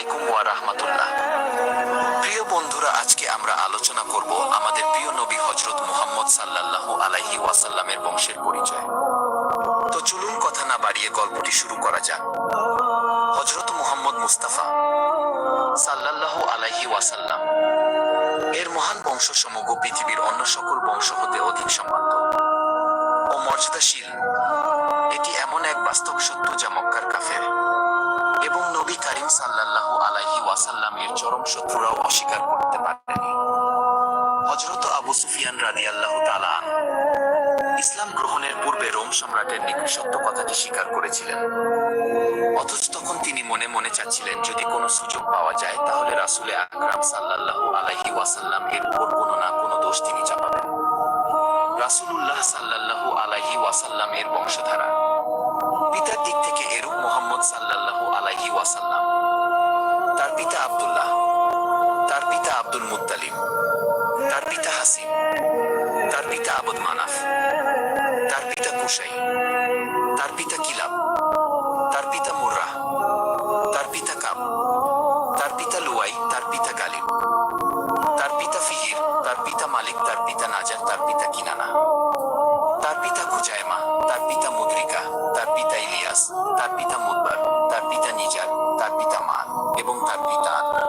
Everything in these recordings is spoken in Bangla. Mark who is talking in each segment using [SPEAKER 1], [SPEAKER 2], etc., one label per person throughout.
[SPEAKER 1] আলাইকুম ওয়া রাহমাতুল্লাহ। প্রিয় বন্ধুরা, আজকে আমরা আলোচনা করব আমাদের প্রিয় নবী হজরত মুহাম্মদ সাল্লাল্লাহু আলাইহি ওয়াসাল্লামের বংশের পরিচয়। তো চলুন কথা না বাড়িয়ে গল্পটি শুরু করা যাক। হজরত মুহাম্মদ মুস্তাফা সাল্লাল্লাহু আলাইহি ওয়াসাল্লাম এর মহান বংশ সমগ্র পৃথিবীর অন্য সকল বংশ হতে অধিক সম্মানিত সত্য স্বীকার করেছিলেন। অথচ তখন তিনি মনে মনে চাচ্ছিলেন, যদি কোনো সুযোগ পাওয়া যায়, তাহলে রাসূলে আকরাম সাল্লাল্লাহু আলাইহি ওয়াসাল্লাম এর উপর কোনো না কোনো দোষ তিনি চাপাবেন। রাসূলুল্লাহ সাল্লাল্লাহু আলাইহি ওয়াসাল্লাম এর বংশধারা। পিতার দিক থেকে এরূপ মোহাম্মদ সাল্লাল্লাহু আলাইহি ওয়াসাল্লাম। তার পিতা আব্দুল্লাহ, তার পিতা আব্দুল মুত্তালিব, তার পিতা হাসিম, তার পিতা আবদ মানাফ, তার পিতা কুসাই তার পিতা কিলাব তার পিতা মুর্রা তার পিতা কাব তার পিতা লুয়াই তার পিতা গালিব তার পিতা ফিহির তার পিতা মালিক তার পিতা নাজার তার পিতা কিনানা তার পিতা খুজায়মা তার পিতা মুদ্রিকা তার পিতা ইলিয়াস তার পিতা মুদবার তার পিতা নিজার তার পিতা মান এবং তার পিতা আদনান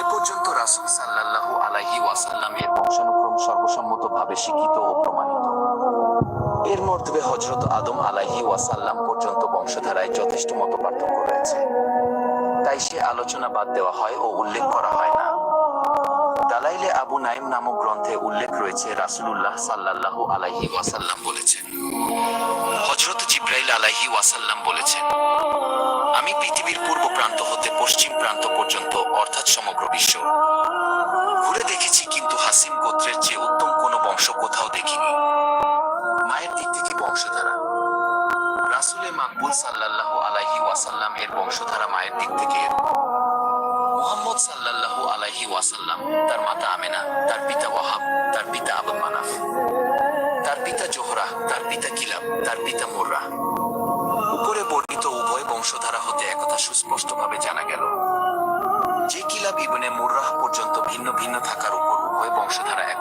[SPEAKER 1] এ পর্যন্ত রাসূল সাল্লাল্লাহু আলাইহি ওয়াসাল্লাম এর বংশানুক্রম সর্বসম্মতভাবে স্বীকৃত ও প্রমাণিত এর মধ্যে হজরত আদম আলাইহি ওয়াসাল্লাম পর্যন্ত বংশধারায় যথেষ্ট মত পার্থক্য রয়েছে। তাই সে আলোচনা বাদ দেওয়া হয় ও উল্লেখ করা হয় না। দালাইলে আবু নাইম নামক গ্রন্থে উল্লেখ রয়েছে, রাসূলুল্লাহ সাল্লাল্লাহু আলাইহি ওয়াসাল্লাম বলেছেন। হযরত জিব্রাইল আলাইহি ওয়াসাল্লাম বলেছেন, আমি পৃথিবীর পূর্ব প্রান্ত হতে পশ্চিম প্রান্ত পর্যন্ত, অর্থাৎ সমগ্র বিশ্ব, ঘুরে দেখেছি, কিন্তু হাসিম গোত্রের চেয়ে উত্তম কোনো বংশ কোথাও দেখিনি। মায়ের দিক থেকে বংশধারা। রাসূলে মাকবুল সাল্লাল্লাহু আলাইহি ওয়াসাল্লাম এর বংশধারা মায়ের দিক থেকে। মুহাম্মদ সাল্লাল্লাহু আলাইহি ওয়াসাল্লাম, তার মাতা আমেনা, তার পিতা ওয়াহাব, তার পিতা আবু মানাফ, তার পিতা জোহরা, তার পিতা কিলাব, তার পিতা উপরে বর্ণিত উভয় বংশধারা হতে একথা সুস্পষ্টভাবে জানা গেল। যে কিলাব ইবনে মুর্রাহ পর্যন্ত ভিন্ন ভিন্ন থাকার উপর উভয় বংশধারা একত্র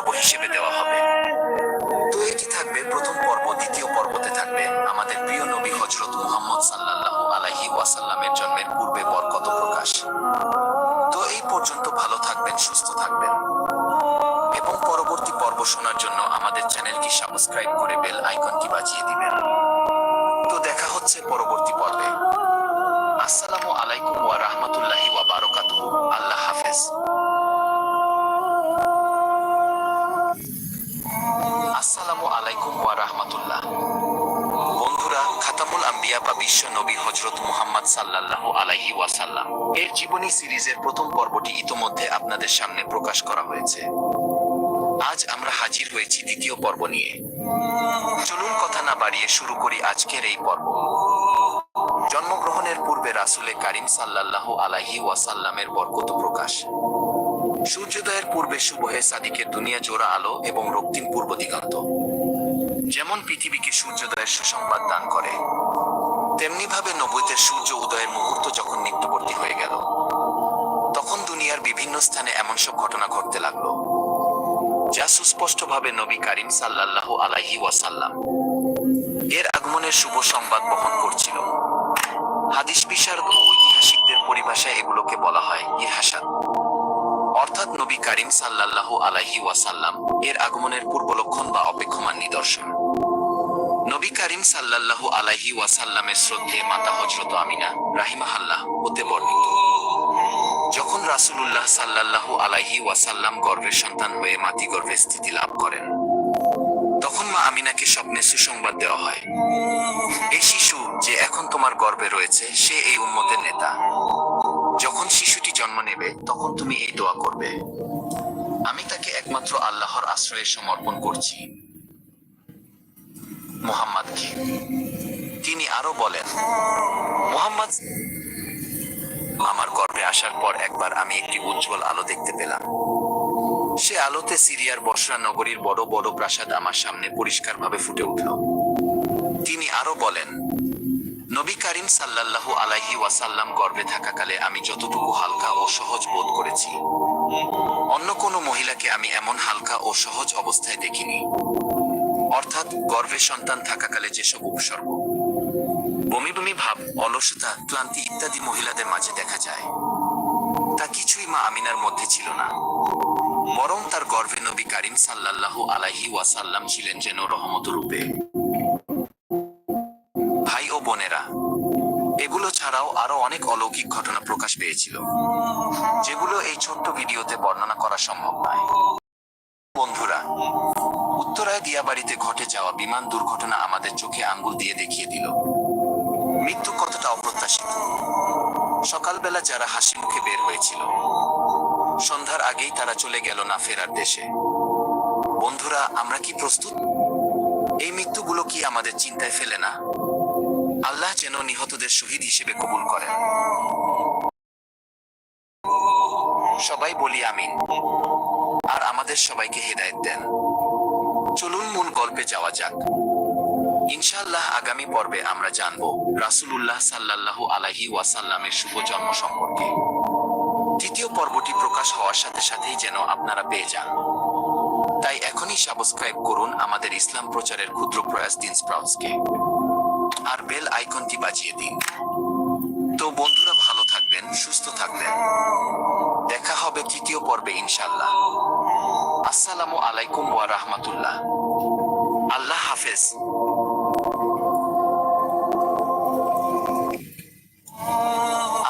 [SPEAKER 1] ভিডিও পর্ব হিসেবে হজরত মুহাম্মদ সাল্লাল্লাহু আলাইহি ওয়াসাল্লাম। এর জীবনী সিরিজের প্রথম পর্বটি ইতোমধ্যে আপনাদের সামনে প্রকাশ করা হয়েছে। আজ আমরা হাজির হয়েছি দ্বিতীয় পর্ব নিয়ে। চলুন কথা না বাড়িয়ে শুরু করি আজকের এই পর্ব। জন্মগ্রহণের পূর্বে রাসূলে কারিম সাল্লাল্লাহু আলাইহি ওয়াসাল্লামের বরকত প্রকাশ। সূর্যোদয়ের পূর্বে শুভহে সাদিকের দুনিয়া জোড়া আলো এবং রক্তিম পূর্ব দিগন্ত। যেমন পৃথিবীকে সূর্যোদয়ের সুসংবাদ দান করে তেমনি ভাবে নবুয়তের সূর্য উদয়ের মুহূর্ত যখন নিকটবর্তী হয়ে গেল, তখন দুনিয়ার বিভিন্ন স্থানে এমন সব ঘটনা ঘটতে লাগল, যা সুস্পষ্টভাবে নবী কারিম সাল্লাল্লাহু আলাইহি ওয়াসাল্লাম এর আগমনের শুভ সংবাদ বহন করছিল। হাদিস বিশারদ ও ঐতিহাসিকদের পরিভাষায় এগুলোকে বলা হয় ইহাসাদ অর্থাৎ নবী কারিম সাল্লাল্লাহু আলাইহি ওয়াসাল্লাম এর আগমনের পূর্বলক্ষণ বা অপেক্ষমান নিদর্শন। নবী কারিম সাল্লাল্লাহু আলাইহি ওয়াসাল্লামের শ্রদ্ধে মাতা হজরত আমিনা, রাহিমাহাল্লাহ হতে বর্ণিত। যখন রাসূলুল্লাহ সাল্লাল্লাহু আলাইহি ওয়াসাল্লাম গর্ভের সন্তান হয়ে মাতি গর্ভে স্থিতি লাভ করেন, তখন মা আমিনাকে স্বপ্নে সুসংবাদ দেওয়া হয়। এই শিশু যে এখন তোমার গর্ভে রয়েছে, সে এই উম্মতের নেতা। যখন শিশুটি জন্ম নেবে, তখন তুমি এই দোয়া করবে। আমি তাকে একমাত্র আল্লাহর আশ্রয়ে সমর্পণ করছি। মোহাম্মদকে তিনি আরও বলেন, মোহাম্মদ, আমার গর্ভে আসার পর একবার আমি একটি উজ্জ্বল আলো দেখতে পেলাম। সে আলোতে সিরিয়ার বসরা নগরীর বড় বড় প্রাসাদ আমার সামনে পরিষ্কারভাবে ফুটে উঠল। তিনি আরও বলেন, নবী করিম সাল্লাল্লাহু আলাইহি ওয়াসাল্লাম গর্ভে থাকাকালে আমি যতটুকু হালকা ও সহজ বোধ করেছি, অন্য কোনো মহিলাকে আমি এমন হালকা ও সহজ অবস্থায় দেখিনি। অর্থাৎ গর্ভে সন্তান থাকাকালে যেসব উপসর্গ, বমি বমি ভাব, অলসতা, ক্লান্তি ইত্যাদি মহিলাদের মাঝে দেখা যায়, তা কিছুই মা আমিনার মধ্যে ছিল না। বরং তার গর্ভে নবী করিম সাল্লাল্লাহু আলাইহি ওয়াসাল্লাম ছিলেন যেন রহমত রূপে ভাই ও বোনেরা, এগুলো ছাড়াও আরও অনেক অলৌকিক ঘটনা প্রকাশ পেয়েছিল, যেগুলো এই ছোট্ট ভিডিওতে বর্ণনা করা সম্ভব নয়। বন্ধুরা, উত্তরায় দিয়াবাড়িতে ঘটে যাওয়া বিমান দুর্ঘটনা আমাদের চোখে আঙ্গুল দিয়ে দেখিয়ে দিল। মৃত্যু কতটা অপ্রত্যাশিত? সকালবেলা যারা হাসি মুখে বের হয়েছিল, সন্ধ্যার আগেই তারা চলে গেল না ফেরার দেশে। বন্ধুরা, আমরা কি প্রস্তুত? এই মৃত্যুগুলো কি আমাদের চিন্তায় ফেলে না? আল্লাহ যেন নিহতদের শহীদ হিসেবে কবুল করেন। সবাই বলি আমিন। আর আমাদের সবাইকে হেদায়েত দেন। চলুন মূল গল্পে যাওয়া যাক। ইনশাল্লাহ আগামী পর্বে আমরা জানব রাসূলুল্লাহ সাল্লাল্লাহু আলাইহি ওয়াসাল্লামের শুভ জন্ম সম্পর্কে। তৃতীয় পর্বটি প্রকাশ হওয়ার সাথে সাথেই যেন আপনারা পেয়ে যান। তাই এখনই সাবস্ক্রাইব করুন আমাদের ইসলাম প্রচারের ক্ষুদ্র প্রয়াস দিন স্প্রাউটসকে। আর বেল আইকনটি বাজিয়ে দিন। তো বন্ধুরা ভালো থাকবেন, সুস্থ থাকবেন। দেখা হবে তৃতীয় পর্বে ইনশাল্লাহ আসসালামু আলাইকুম ওয়া রাহমাতুল্লাহ। আল্লাহ হাফেজ।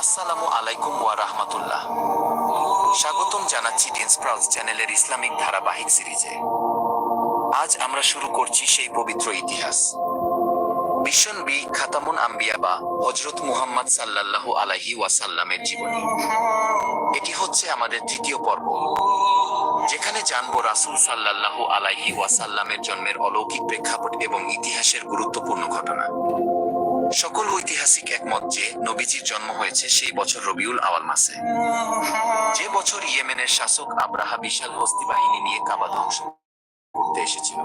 [SPEAKER 1] আসসালামু আলাইকুম ওয়া রাহমাতুল্লাহ। স্বাগতম জানাচ্ছি ডেন্স প্রাউজ চ্যানেলের ইসলামিক ধারাবাহিক সিরিজে। আজ আমরা শুরু করছি সেই পবিত্র ইতিহাস। বিশ্বনবী খাতামুন আম্বিয়া বা হজরত মুহাম্মদ সাল্লাল্লাহু আলাইহি ওয়াসাল্লামের জীবনী। এটি হচ্ছে আমাদের তৃতীয় পর্ব। যেখানে জানব রাসূল সাল্লাল্লাহু আলাইহি ওয়াসাল্লামের জন্মের অলৌকিক প্রেক্ষাপট এবং ইতিহাসের গুরুত্বপূর্ণ ঘটনা। সকল ঐতিহাসিক একমত যে নবীজির জন্ম হয়েছে সেই বছর রবিউল আওয়াল মাসে। যে বছর ইয়েমেনের শাসক আব্রাহা বিশাল হস্তি বাহিনী নিয়ে কাবা ধ্বংস করতে এসেছিল।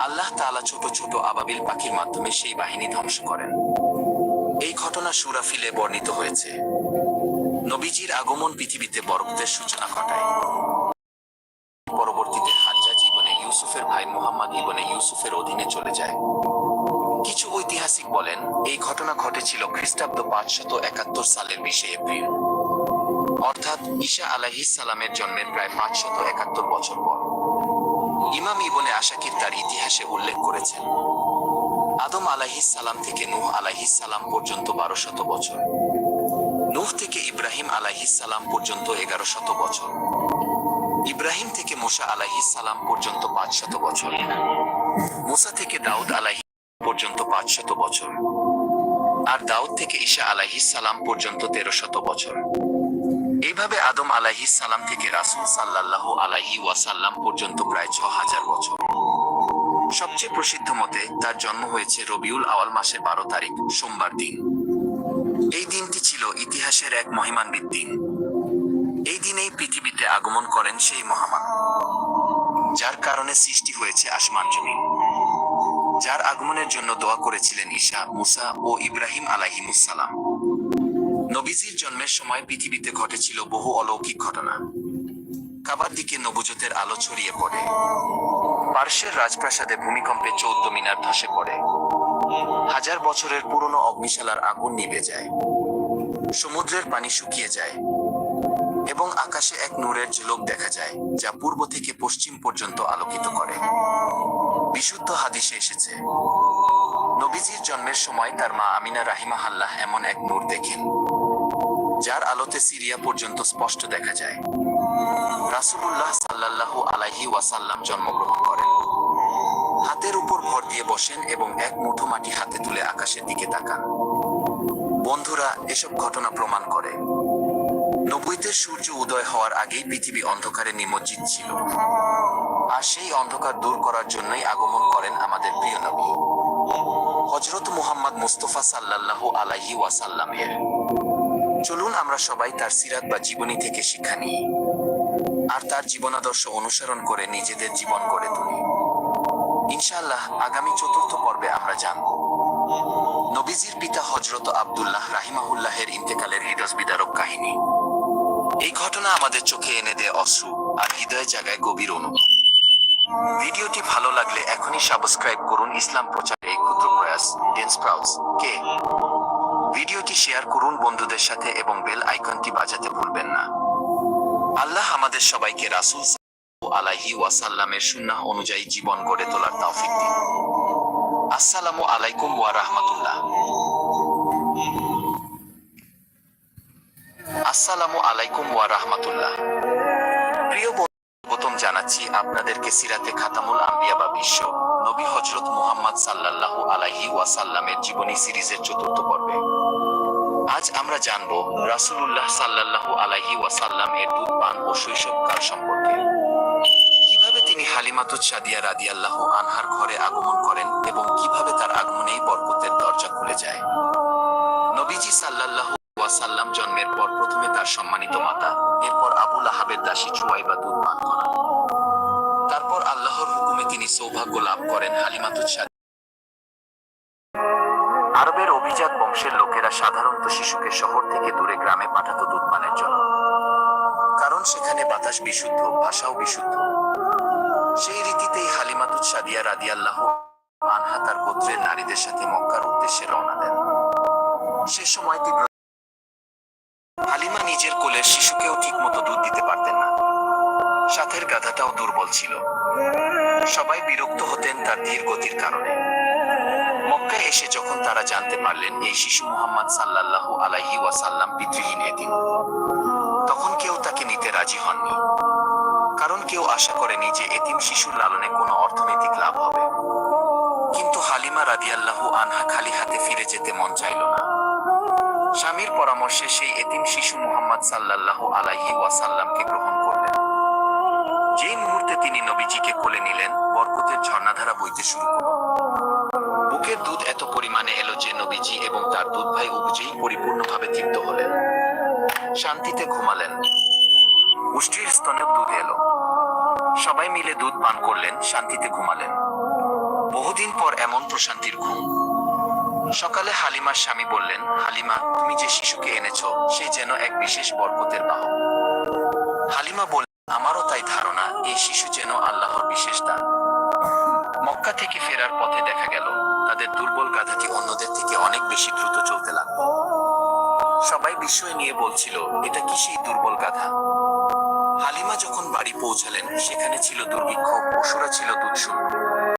[SPEAKER 1] আল্লাহ তাআলা ছোট ছোট আবাবিল পাখির মাধ্যমে সেই বাহিনী ধ্বংস করেন। এই ঘটনা সুরাফিলে বর্ণিত হয়েছে। নবীজির আগমন পৃথিবীতে বরকতের সূচনা ঘটায়। ইউসুফের ভাই মুহাম্মদ ইবনে ইউসুফের অধীনে চলে যায়। কিছু ঐতিহাসিক বলেন, এই ঘটনা ঘটেছিল খ্রিস্টাব্দ পাঁচশত একাত্তর সালের বিশে এপ্রিল। অর্থাৎ ঈশা আলাহিস সালামের জন্মের প্রায় পাঁচশত একাত্তর বছর পর। ইমাম ইবনে আশাকির তার ইতিহাসে উল্লেখ করেছেন, আদম আলাহিস সালাম থেকে নূহ আলাহিস সালাম পর্যন্ত বারো শত বছর। নূহ থেকে ইব্রাহিম আলাহিস সালাম পর্যন্ত এগারো শত বছর। ইব্রাহিম থেকে মোসা আলাহিস সালাম পর্যন্ত পাঁচ শত বছর। মুসা থেকে দাউদ আলাহি পর্যন্ত পাঁচ শত বছর। আর দাউদ থেকে ঈশা আলাহিস সালাম পর্যন্ত তেরো শত বছর। এইভাবে আদম আলাহিস সালাম থেকে রাসূল সাল্লাল্লাহু আলাইহি ওয়াসাল্লাম পর্যন্ত প্রায় ছ হাজার বছর। সবচেয়ে প্রসিদ্ধ মতে তার জন্ম হয়েছে রবিউল আওয়াল মাসের বারো তারিখ, সোমবার দিন। এই দিনটি ছিল ইতিহাসের এক মহিমান্বিত দিন। দিনেই পৃথিবীতে আগমন করেন সেই মহামান যার কারণে সৃষ্টি হয়েছে আসমান জমিন। যার আগমনের জন্য দোয়া করেছিলেন ঈশা, মুসা ও ইব্রাহিম আলাহিমুসালাম নবীজির জন্মের সময় পৃথিবীতে ঘটেছিল বহু অলৌকিক ঘটনা। কাবার দিকে নবুজতের আলো ছড়িয়ে পড়ে। পার্শ্বের রাজপ্রাসাদে ভূমিকম্পে চৌদ্দ মিনার ধসে পড়ে। হাজার বছরের পুরনো অগ্নিশালার আগুন নিভে যায়। সমুদ্রের পানি শুকিয়ে যায়। এবং আকাশে এক নূরের ঝলক দেখা যায়, যা পূর্ব থেকে পশ্চিম পর্যন্ত আলোকিত করে। বিশুদ্ধ হাদিসে এসেছে, নবীজির জন্মের সময় তার মা আমিনা রাহিমা রাহিমাহাল্লাহ এমন এক নূর দেখেন, যার আলোতে সিরিয়া পর্যন্ত স্পষ্ট দেখা যায়। রাসূলুল্লাহ সাল্লাল্লাহু আলাইহি ওয়াসাল্লাম জন্মগ্রহণ করেন। হাতের উপর ভর দিয়ে বসেন এবং এক মুঠো মাটি হাতে তুলে আকাশের দিকে তাকান। বন্ধুরা, এসব ঘটনা প্রমাণ করে নব্বইতে সূর্য উদয় হওয়ার আগেই পৃথিবী অন্ধকারে নিমজ্জিত ছিল। আর সেই অন্ধকার দূর করার জন্যই আগমন করেন আমাদের প্রিয় নবী। হজরত মুহাম্মদ মুস্তফা সাল্লাল্লাহু আলাইহি ওয়াসাল্লামের। চলুন আমরা সবাই তার সিরাত বা জীবনী থেকে শিক্ষা নিই। আর তার জীবনাদর্শ অনুসরণ করে নিজেদের জীবন গড়ে তুলি। ইনশাআল্লাহ আগামী চতুর্থ পর্বে আমরা জানব। নবীজির পিতা হজরত আবদুল্লাহ রাহিমাহুল্লাহের ইন্তেকালের হৃদয় বিদারক কাহিনী। এই ঘটনা আমাদের চোখে এনে দেয় অশ্রু আর হৃদয় জায়গায় গভীর অনুভব। ভিডিওটি ভালো লাগলে এখনই সাবস্ক্রাইব করুন ইসলাম প্রচারে এই ক্ষুদ্র প্রয়াস ডেন্স প্রাউস কে? ভিডিওটি শেয়ার করুন বন্ধুদের সাথে এবং বেল আইকনটি বাজাতে ভুলবেন না। আল্লাহ আমাদের সবাইকে রাসূল আলাইহি ওয়াসাল্লামের সুন্নাহ অনুযায়ী জীবন গড়ে তোলার তৌফিক দিন। আসসালামু আলাইকুম ওয়া রাহমাতুল্লাহ। আসসালামু আলাইকুম ওয়া রাহমাতুল্লাহ। প্রিয় প্রথম জানাচ্ছি আপনাদেরকে সিরাতে খাতামুল আম্বিয়া বা বিশ্ব নবী হজরত মুহাম্মদ সাল্লাল্লাহু আলাইহি ওয়াসাল্লামের জীবনী সিরিজের চতুর্থ পর্বে। আজ আমরা জানব রাসূলুল্লাহ সাল্লাল্লাহু আলাইহি ওয়াসাল্লাম এর দুধ, পান ও শৈশবকাল সম্পর্কে। কীভাবে তিনি হালিমাতুজ সাদিয়া রাদিয়াল্লাহু আনহার ঘরে আগমন করেন এবং কীভাবে তার আগমনেই বরকতের দরজা খুলে যায়? নবীজি সাল্লাল্লাহু ওয়াসাল্লাম জন্মের পর প্রথমে তার সম্মানিত মাতা, এরপর আবুল আহাবের দাসী চুয়াইবা দুধ পান করান তারপর আল্লাহর হুকুমে তিনি সৌভাগ্য লাভ করেন হালিমাতুজ সাদিয়া আরবের অভিজাত বংশের লোকেরা সাধারণত শিশুকে শহর থেকে দূরে গ্রামে পাঠাতো দুধ পানের জন্য। কারণ সেখানে বাতাস বিশুদ্ধ, ভাষাও বিশুদ্ধ। সেই রীতিতেই হালিমাতুজ সাদিয়া রাদিয়াল্লাহ আনহা তার গোত্রের নারীদের সাথে মক্কার উদ্দেশ্যে রওনা দেন। সে সময় তীব্র ছিল। সবাই বিরক্ত হতেন তার ধীর গতির কারণে। মক্কায় এসে যখন তারা জানতে পারলেন এই শিশু মুহাম্মদ সাল্লাল্লাহু আলাইহি ওয়াসাল্লাম পিতৃহীন এতিম তখন কেউ তাকে নিতে রাজি হননি। কারণ কেউ আশা করেনি যে এতিম শিশুর লালনে কোনো অর্থনৈতিক লাভ হবে। কিন্তু হালিমা রাদিয়াল্লাহু আনহা খালি হাতে ফিরে যেতে মন চাইল না। স্বামীর পরামর্শে সেই এতিম শিশু মুহাম্মদ সাল্লাল্লাহু আলাইহি ওয়াসাল্লামকে গ্রহণ কোলে নিলেন, বরকতের ঝর্ণাধারা বইতে শুরু করল বুকের দুধ এত পরিমাণে এলো যে নবীজি এবং তার দুধ ভাই উবজেই পরিপূর্ণভাবে তৃপ্ত হলেন। শান্তিতে ঘুমালেন। উষ্ট্রির স্তনে দুধ এলো। সবাই মিলে দুধ পান করলেন, শান্তিতে ঘুমালেন। বহুদিন পর এমন প্রশান্তির ঘুম। সকালে হালিমার স্বামী বললেন, হালিমা, তুমি যে শিশুকে এনেছো, সে যেন এক বিশেষ বরকতের বাহক। হালিমা বললেন, আমারও তাই ধারণা, এই শিশু যেন আল্লাহর বিশেষ দান মক্কা থেকে ফেরার পথে দেখা গেল, তাদের দুর্বল গাধাটি অন্যদের থেকে অনেক বেশি দ্রুত চলতে লাগল। সবাই বিস্ময় নিয়ে বলছিল, এটা কি সেই দুর্বল গাধা? হালিমা যখন বাড়ি পৌঁছালেন, সেখানে ছিল দুর্ভিক্ষ পশুরা ছিল দুধশূন্য